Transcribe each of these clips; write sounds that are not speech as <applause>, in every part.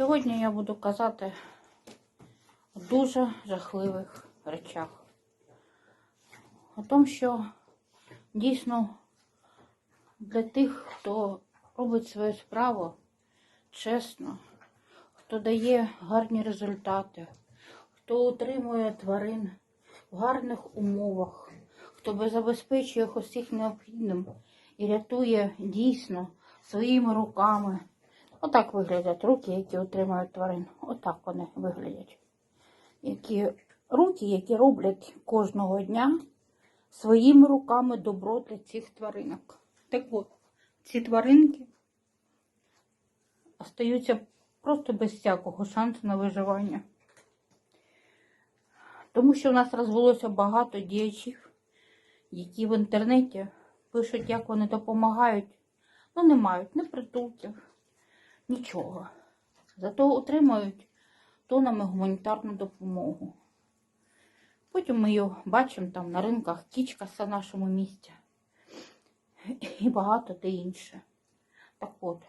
Сьогодні я буду казати о дуже жахливих речах. О тому, що дійсно для тих, хто робить свою справу чесно, хто дає гарні результати, хто утримує тварин в гарних умовах, хто забезпечує їх усіх необхідним і рятує дійсно своїми руками. Отак виглядять руки, які утримують тварин. Отак вони виглядять. Які руки, які роблять кожного дня своїми руками добро для цих тваринок. Так от, ці тваринки остаються просто без всякого шансу на виживання. Тому що в нас розвелося багато діячів, які в інтернеті пишуть, як вони допомагають, ну не мають ні притулків, нічого. Зато отримують тонами гуманітарну допомогу. Потім ми її бачимо там на ринках кічкаса в нашому місті і багато де інше. Так от,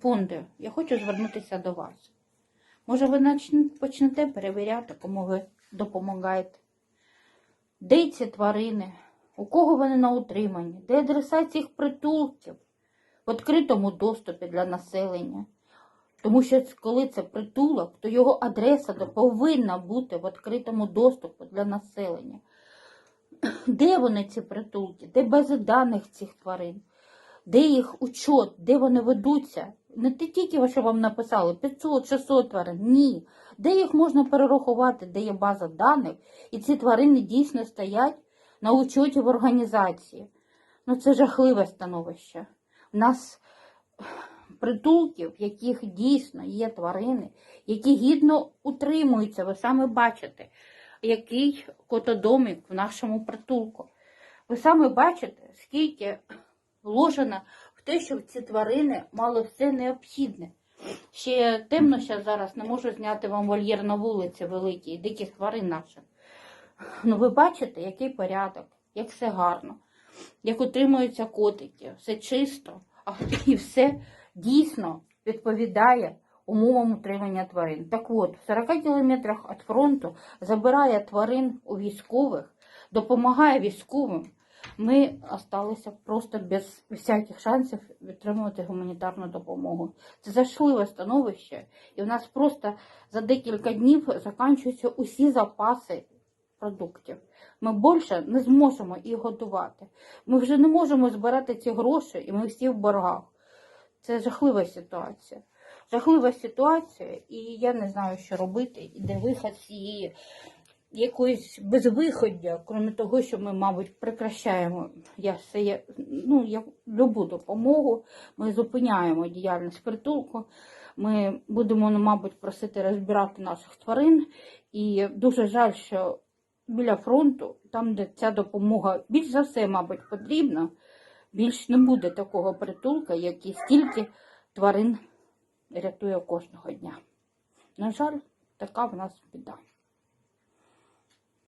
фонди, я хочу звернутися до вас. Може, ви почнете перевіряти, кому ви допомагаєте? Де ці тварини? У кого вони на утриманні? Де адреса цих притулків в відкритому доступі для населення? Тому що коли це притулок, то його адреса повинна бути в відкритому доступі для населення. <clears throat> Де вони ці притулки? Де бази даних цих тварин? Де їх учет? Де вони ведуться? Не тільки, що вам написали, 500-600 тварин. Ні. Де їх можна перерахувати, де є база даних, і ці тварини дійсно стоять на учоті в організації. Ну це жахливе становище. Нас притулків, в яких дійсно є тварини, які гідно утримуються, ви саме бачите, який котодомик в нашому притулку. Ви саме бачите, скільки вложено в те, щоб ці тварини мали все необхідне. Ще темно ще зараз не можу зняти вам вольєр на вулиці великій, диких тварин наших. Ну, ви бачите, який порядок, як все гарно, як утримуються котики, все чисто, а і все дійсно відповідає умовам утримання тварин. Так от, в 40 кілометрах від фронту забирає тварин у військових, допомагає військовим. Ми залишилися просто без всяких шансів отримувати гуманітарну допомогу. Це жахливе становище, і в нас просто за декілька днів закінчуються усі запаси продуктів. Ми більше не зможемо їх готувати. Ми вже не можемо збирати ці гроші, і ми всі в боргах. Це жахлива ситуація. Жахлива ситуація, і я не знаю, що робити, і де вихід з цієї якоїсь безвиходя, крім того, що ми, мабуть, прекращаємо я все, ну, я, любу допомогу, ми зупиняємо діяльність притулку. Ми будемо, ну, мабуть, просити розбирати наших тварин. І дуже жаль, що біля фронту, там, де ця допомога більш за все, мабуть, потрібна, більш не буде такого притулка, який стільки тварин рятує кожного дня. На жаль, така в нас біда.